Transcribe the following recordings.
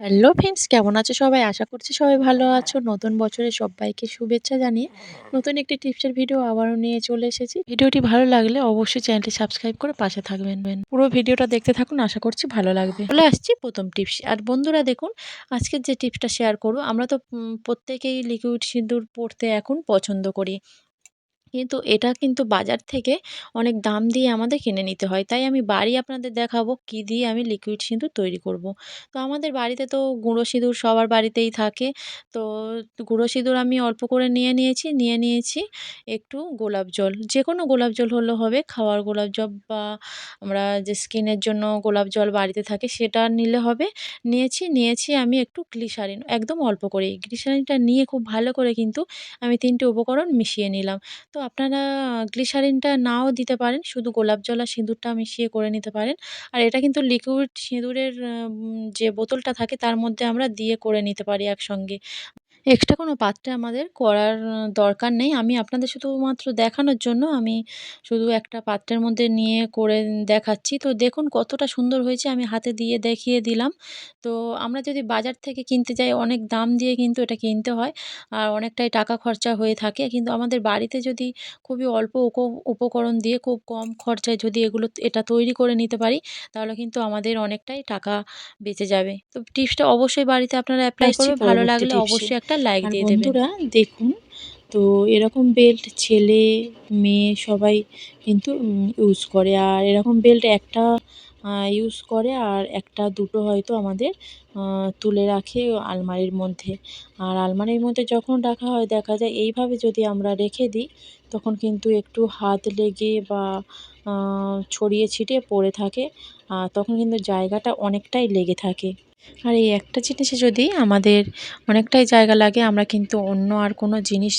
Hello friends, কেমন আছো সবাই? আশা করছি সবাই ভালো আছো। নতুন বছরে সবাইকে শুভেচ্ছা জানিয়ে নতুন একটি টিপসের ভিডিও আবারও নিয়ে চলে এসেছি। ভিডিওটি ভালো লাগলে অবশ্যই চ্যানেলটি সাবস্ক্রাইব করে পাশে থাকবেন। পুরো ভিডিওটা দেখতে থাকুন, আশা করছি ভালো লাগবে। চলে আসছি প্রথম টিপস আর বন্ধুরা দেখুন, আজকের যে টিপসটা শেয়ার করব, আমরা তো প্রত্যেকেই লিকুইড সিঁদুর পরতে এখন পছন্দ করি। কিন্তু এটা কিন্তু বাজার থেকে অনেক দাম দিয়ে আমাদের কিনে নিতে হয়। তাই আমি বাড়ি আপনাদের দেখাবো কী দিয়ে আমি লিকুইড সিঁদুর তৈরি করব। তো আমাদের বাড়িতে তো গুঁড়ো সিঁদুর সবার বাড়িতেই থাকে। তো গুঁড়ো সিঁদুর আমি অল্প করে নিয়ে নিয়েছি নিয়ে নিয়েছি একটু গোলাপ জল। যে কোনো গোলাপ জল হলেও হবে, খাওয়ার গোলাপ জল বা আমরা যে স্কিনের জন্য গোলাপ জল বাড়িতে থাকে সেটা নিলে হবে। নিয়েছি নিয়েছি আমি একটু গ্লিসারিন একদম অল্প করেই। গ্লিসারিনটা নিয়ে খুব ভালো করে কিন্তু আমি তিনটে উপকরণ মিশিয়ে নিলাম। তো আপনারা গ্লিসারিনটা নাও দিতে পারেন। শুধু গোলাপ জল আর সিঁদুরটা মিশিয়ে করে নিতে পারেন। আর এটা কিন্তু লিকুইড সিঁদুরের যে বোতলটা থাকে তার মধ্যে আমরা দিয়ে করে নিতে পারি একসঙ্গে। এক্সট্রা কোনো পাত্রে আমাদের করার দরকার নেই। আমি আপনাদের শুধুমাত্র দেখানোর জন্য আমি শুধু একটা পাত্রের মধ্যে নিয়ে করে দেখাচ্ছি। তো দেখুন কতটা সুন্দর হয়েছে আমি হাতে দিয়ে দেখিয়ে দিলাম। তো আমরা যদি বাজার থেকে কিনতে যাই অনেক দাম দিয়ে কিন্তু এটা কিনতে হয় আর অনেকটাই টাকা খরচা হয়ে থাকে। কিন্তু আমাদের বাড়িতে যদি খুবই অল্প উপ- উপকরণ দিয়ে খুব কম খরচায় যদি এগুলো এটা তৈরি করে নিতে পারি তাহলে কিন্তু আমাদের অনেকটাই টাকা বেঁচে যাবে। তো টিপসটা অবশ্যই বাড়িতে আপনারা অ্যাপ্লাই করবেন। ভালো লাগলে অবশ্যই একটা লাইক দিয়ে দেবেন বন্ধুরা দেখুন তো এরকম বেল্ট ছেলে মেয়ে সবাই কিন্তু ইউজ করে। আর এরকম বেল্ট একটা ইউজ করে আর একটা দুটো হয়তো আমাদের তুলে রাখে আলমারির মধ্যে। আর আলমারির মধ্যে যখন রাখা হয় দেখা যায় এইভাবে যদি আমরা রেখে দিই তখন কিন্তু একটু হাত লেগে বা ছড়িয়ে ছিটিয়ে পড়ে থাকে। আহ, তখন কিন্তু জায়গাটা অনেকটাই লেগে থাকে। আর এই একটা জিনিসে যদি আমাদের অনেকটাই জায়গা লাগে, আমরা কিন্তু অন্য আর কোনো জিনিস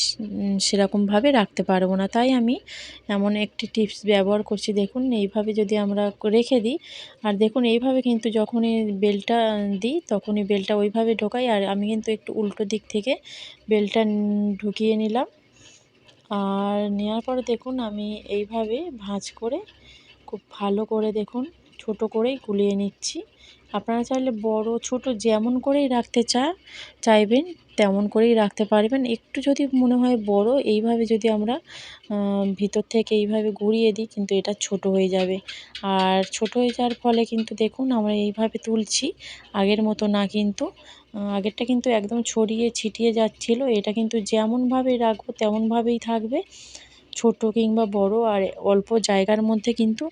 সেরকমভাবে রাখতে পারব না। তাই আমি এমন একটি টিপস ব্যবহার করছি। দেখুন, এইভাবে যদি আমরা রেখে দিই, আর দেখুন, এইভাবে কিন্তু যখনই বেলটা দিই, তখনই বেলটা ওইভাবে ঢোকাই। আর আমি কিন্তু একটু উল্টো দিক থেকে বেলটা ঢুকিয়ে নিলাম। আর নেওয়ার পরে দেখুন, আমি এইভাবে ভাঁজ করে, খুব ভালো করে দেখুন ছোট করেই গুলিয়ে নিচ্ছি। আপনারা চাইলে বড়, ছোট যেমন করেই রাখতে চা, চাইবেন তেমন করেই রাখতে পারবেন। একটু যদি মনে হয় বড়, এইভাবে যদি আমরা ভিতর থেকে এইভাবে ঘুরিয়ে দিই কিন্তু এটা ছোট হয়ে যাবে। আর ছোট হয়ে যাওয়ার ফলে কিন্তু দেখুন আমরা এইভাবে তুলছি, আগের মতো না কিন্তু আগেরটা কিন্তু একদম ছড়িয়ে ছিটিয়ে যাচ্ছিল। এটা কিন্তু যেমনভাবে রাখব তেমনভাবেই থাকবে। ছোট কিংবা বড় আর অল্প জায়গার মধ্যে কিন্তু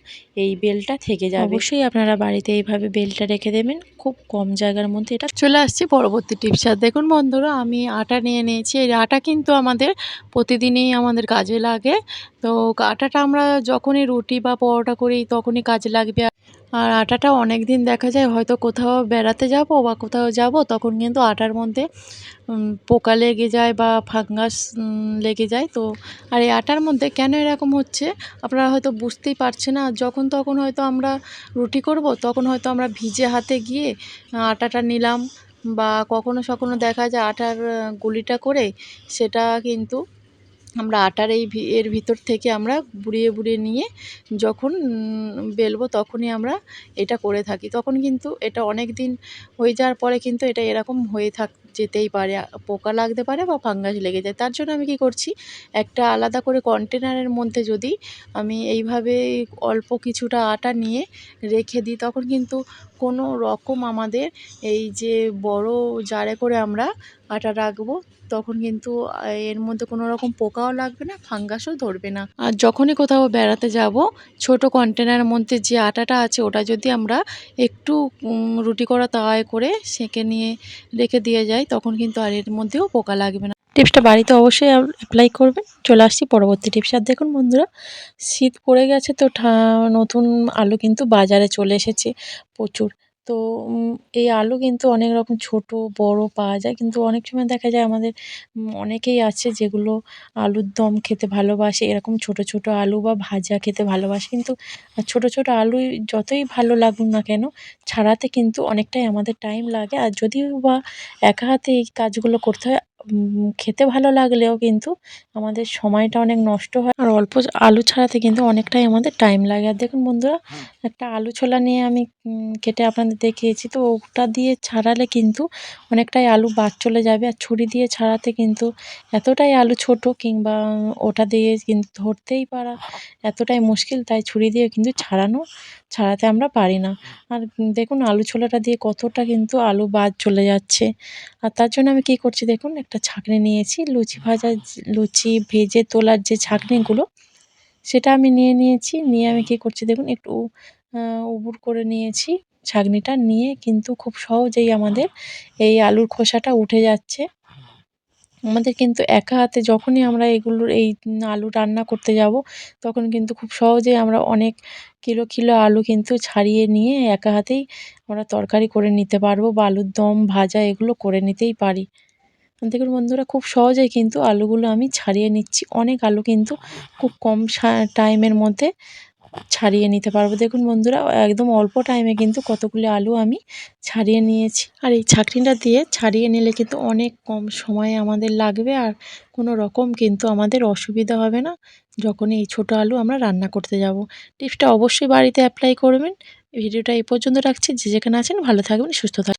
এই বেলটা থেকে যাবে। অবশ্যই আপনারা বাড়িতে এইভাবে বেলটা রেখে দেবেন, খুব কম জায়গার মধ্যে এটা চলে আসছে। পরবর্তী টিপস আর দেখুন বন্ধুরা, আমি আটা নিয়ে নিয়েছি। এই আটা কিন্তু আমাদের প্রতিদিনই আমাদের কাজে লাগে। তো আটাটা আমরা যখনই রুটি বা পরোটা করি তখনই কাজে লাগবে। আর আটাটা অনেক দিন দেখা যায়, হয়তো কোথাও বেড়াতে যাব বা কোথাও যাব, তখন কিন্তু আটার মধ্যে পোকা লেগে যায় বা ফাঙ্গাস লেগে যায়। তো, আর এই আটার মধ্যে কেন এরকম হচ্ছে, আপনারা হয়তো বুঝতেই পারছে না। যখন তখন হয়তো আমরা রুটি করব, তখন হয়তো আমরা ভিজে হাতে গিয়ে আটাটা নিলাম বা কখনো সখনো দেখা যায় আটার গুলিটা করে, সেটা কিন্তু আমরা আটার এই এর ভিতর থেকে আমরা বুড়িয়ে বুড়িয়ে নিয়ে যখন বেলবো তখনই আমরা এটা করে থাকি। তখন কিন্তু এটা অনেক দিন হয়ে যাওয়ার পরে কিন্তু এটা এরকম হয়ে থাক, যেতেই পারে। পোকা লাগতে পারে বা ফাঙ্গাস লেগে যায়। তার জন্য আমি কি করছি, একটা আলাদা করে কন্টেনারের মধ্যে যদি আমি এইভাবে অল্প কিছুটা আটা নিয়ে রেখে দিই, তখন কিন্তু কোনো রকম আমাদের এই যে বড় জারে করে আমরা আটা রাখব, তখন কিন্তু এর মধ্যে কোনো রকম পোকাও লাগবে না, ফাঙ্গাসও ধরবে না। আর যখনই কোথাও বেড়াতে যাব, ছোট কন্টেনারের মধ্যে যে আটাটা আছে, ওটা যদি আমরা একটু রুটি করা তাওয়ায় করে সেঁকে নিয়ে রেখে দিয়ে যাই, তখন কিন্তু আর এর মধ্যেও পোকা লাগবে না। টিপসটা বাড়িতে অবশ্যই অ্যাপ্লাই করবেন। চলে আসছি পরবর্তী টিপস। আর দেখুন বন্ধুরা, শীত পড়ে গেছে তো নতুন আলু কিন্তু বাজারে চলে এসেছে প্রচুর। তো এই আলু কিন্তু অনেক রকম ছোট, বড় পাওয়া যায়। কিন্তু অনেক সময় দেখা যায় আমাদের অনেকেই আছে যেগুলো আলুর দম খেতে ভালোবাসে, এরকম ছোট ছোট আলু বা ভাজা খেতে ভালোবাসে। কিন্তু ছোট ছোট আলু যতই ভালো লাগুক না কেন, ছাড়াতে কিন্তু অনেকটাই আমাদের টাইম লাগে। আর যদিও বা একা হাতে এই কাজগুলো করতে হয় খেতে ভালো লাগলেও কিন্তু আমাদের সময়টা অনেক নষ্ট হয়। আর অল্প আলু ছাড়াতে কিন্তু অনেকটাই আমাদের টাইম লাগে। আর দেখুন বন্ধুরা একটা আলু ছোলা নিয়ে আমি কেটে আপনাদের দেখিয়েছি তো ওটা দিয়ে ছাড়ালে কিন্তু অনেকটাই আলু বাদ চলে যাবে। আর ছুরি দিয়ে ছাড়াতে কিন্তু এতটাই আলু ছোট কিংবা ওটা দিয়ে কিন্তু ধরতেই পারা এতটাই মুশকিল তাই ছুরি দিয়ে কিন্তু ছাড়ানো ছাড়াতে আমরা পারি না। আর দেখুন আলু ছোলাটা দিয়ে কতটা কিন্তু আলু বাদ চলে যাচ্ছে। আর তার জন্য আমি কী করছি দেখুন একটা ছাঁকনি নিয়েছি, লুচি ভাজা যে- লুচি ভেজে তোলার যে ছাঁকনিগুলো, সেটা আমি নিয়ে নিয়েছি। নিয়ে আমি কী করছি দেখুন, একটু উবুর করে নিয়েছি ছাঁকনিটা। নিয়ে কিন্তু খুব সহজেই আমাদের এই আলুর খোসাটা উঠে যাচ্ছে। আমাদের কিন্তু একা হাতে যখনই আমরা এগুলোর এই আলু রান্না করতে যাব, তখন কিন্তু খুব সহজেই আমরা অনেক কিলো কিলো আলু কিন্তু ছাড়িয়ে নিয়ে একা হাতেই আমরা তরকারি করে নিতে পারব বা আলুর দম, ভাজা এগুলো করে নিতেই পারি। দেখুন বন্ধুরা খুব সহজেই কিন্তু আলুগুলো আমি ছাড়িয়ে নিচ্ছি। অনেক আলু কিন্তু খুব কম টাইমের মধ্যে ছাড়িয়ে নিতে পারব। দেখুন বন্ধুরা, একদম অল্প টাইমে কিন্তু কতগুলো আলু আমি ছাড়িয়ে নিয়েছি। আর এই ছাঁকনিটা দিয়ে ছাড়িয়ে নিলে কিন্তু অনেক কম সময়ে আমাদের লাগবে আর কোনো রকম কিন্তু আমাদের অসুবিধা হবে না যখন এই ছোটো আলু আমরা রান্না করতে যাব। টিপসটা অবশ্যই বাড়িতে অ্যাপ্লাই করবেন। ভিডিওটা এই পর্যন্ত রাখছি। যে যেখানে আছেন ভালো থাকবেন, সুস্থ থাকবেন।